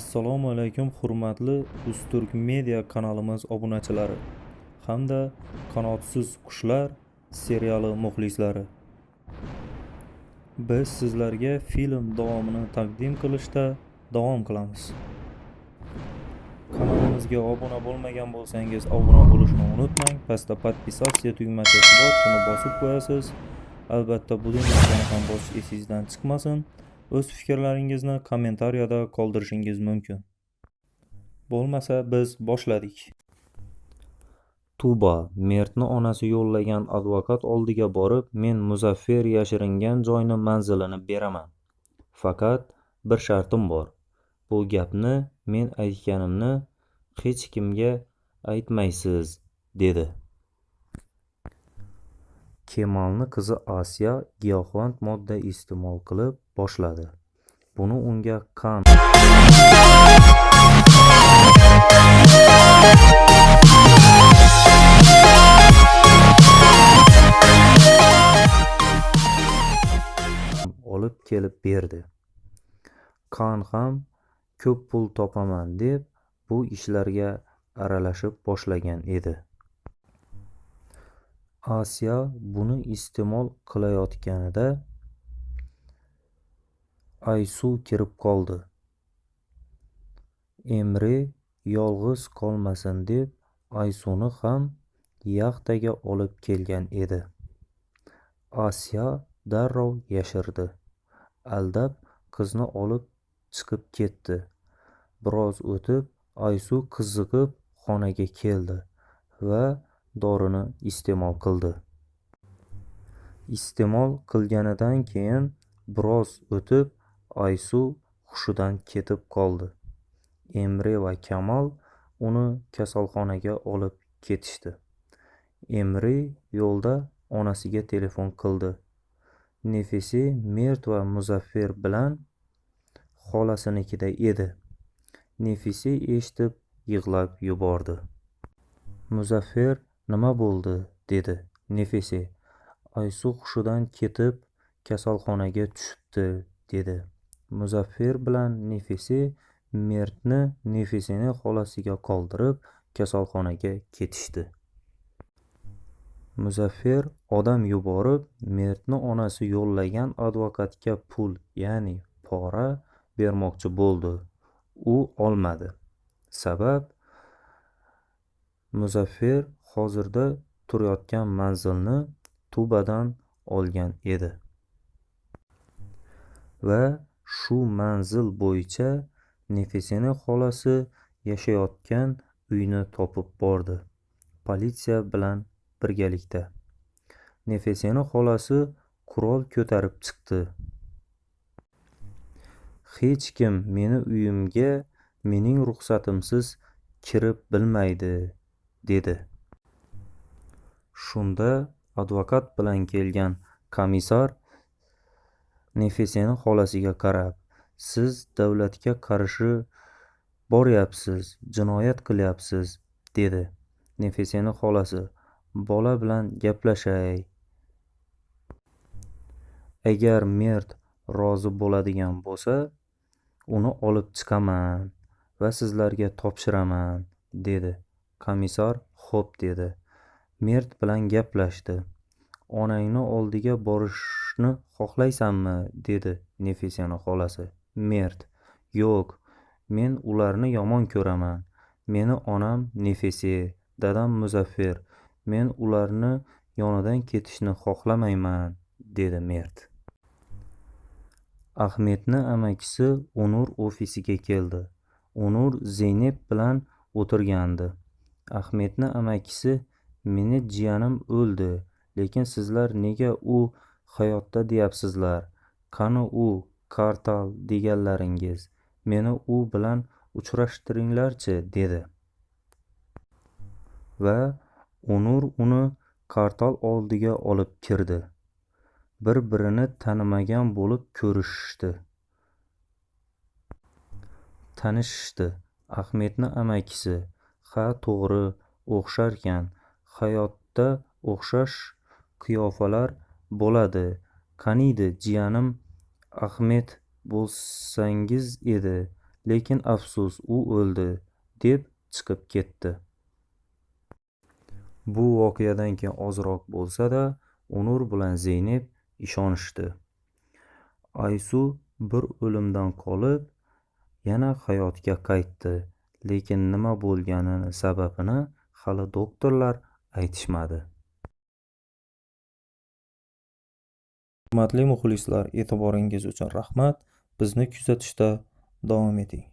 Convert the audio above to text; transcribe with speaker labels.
Speaker 1: Assalomu alaykum hurmatli usturk media kanalimiz obunachilari hamda Qanotsiz qushlar seriali muxlislari. Biz sizlarga film davomini taqdim qilishda davom qilamiz. Kanalimizga obuna bo'lmagan bo'lsangiz obuna bo'lishni unutmang. Pastda подписаться tugmachasi bor, shuni bosib qo'yasiz. Albatta budilnikani ham bosish esingizdan chiqmasin. O'z fikrlaringizni kommentariyada qoldirishingiz mumkin. Bo'lmasa biz boshladik. Tuba Mertni onasi yo'llagan advokat oldiga borib, men Muzaffar yashiringan joyni manzilini beraman. Faqat bir shartim bor. Bu gapni men aytganimni hech kimga aytmaysiz, dedi. Kemalni qizi Asiya giyohvand modda iste'mol qilib boshladi. Buni unga Kan olib kelib berdi. Kan ham ko'p pul topaman deb bu ishlarga aralashib boshlagan edi. Asiya buni iste'mol qilayotganida Aysu kirib qoldi. emri yolg'iz qolmasin deb Aysuni ham yaxtaga olib kelgan edi. asya darrov yashirdi. Aldab qizni olib chiqib ketdi. Biroz o'tib Aysu qiziqib xonaga keldi va dorini iste'mol qildi. Iste'mol qilganidan keyin biroz o'tib Aysu hushidan ketib qoldi. Emre va Kamal uni kasalxonaga olib ketishdi. emri yo'lda onasiga telefon qildi. nefesi Mert va Muzaffar bilan xolasinikida edi. Nefisi eshitib yig'lab yubordi. Muzaffar nima bo'ldi? dedi nefesi Aysu hushidan ketib kasalxonaga tushibdi, dedi. Muzaffar bilan Nefisi Mertni Nefisini xolasiga qoldirib kasalxonaga ketishdi. Muzaffar odam yuborib, Mertni onasi yo'llagan advokatga pul, ya'ni pora bermoqchi bo'ldi. U olmadi. Sabab Muzaffar hozirda turayotgan manzilni Tubadan olgan edi. Va shu manzil bo'yicha Nefisini xolasi yashayotgan uyni topib bordi. Politsiya bilan birgalikda. Nefisini xolasi qurol ko'tarib chiqdi. Hech kim meni uyimga mening ruxsatimsiz kirib bilmaydi, dedi. Shunda advokat bilan kelgan komissar nefeseni xolasiga qarab, siz davlatga qarshi boryapsiz, jinoyat qilyapsiz, dedi. nefeseni xolasi bola bilan gaplashay. Agar Mert rozi bo'ladigan bo'lsa, uni olib chiqaman va sizlarga topshiraman, dedi. Komissar xo'p dedi. Mert bilan gaplashdi. Onangni oldiga borishni xohlaysanmi? dedi Nefisini xolasi. Mert: Yo'q, men ularni yomon ko'raman. Meni onam nefesi dadam Muzaffar. Men ularni yonidan ketishni xohlamayman, dedi Mert. Ahmedni amakisi Onur ofisiga keldi. Onur Zeynep bilan o'tirgandi. Ahmedni amakisi meni jiyanim o'ldi, lekin sizlar nega u hayotda deyapsizlar? Qani u Kartal deganlaringiz? Meni u bilan uchrashtiringlarchi, dedi. Va Onur uni Kartal oldiga olib kirdi. Bir-birini tanimagan bo'lib ko'rishishdi. Tanishishdi. Ahmedni amakisi: "Ha, to'g'ri, o'xsharkan. Hayotda o'xshash qiyofalar bo'ladi. Qaniydi jiyanim? Ahmed bo'lsangiz edi, lekin afsus u o'ldi deb chiqib ketdi. Bu voqeadan keyin ozroq bo'lsa-da onur bilan zeynep ishonishdi. Aysu bir o'limdan qolib yana hayotga qaytdi lekin nima bo'lganini sababini hali doktorlar aytishmadi. Hurmatli muxlislar e'tiboringiz uchun rahmat. Bizni kuzatishda davom eting.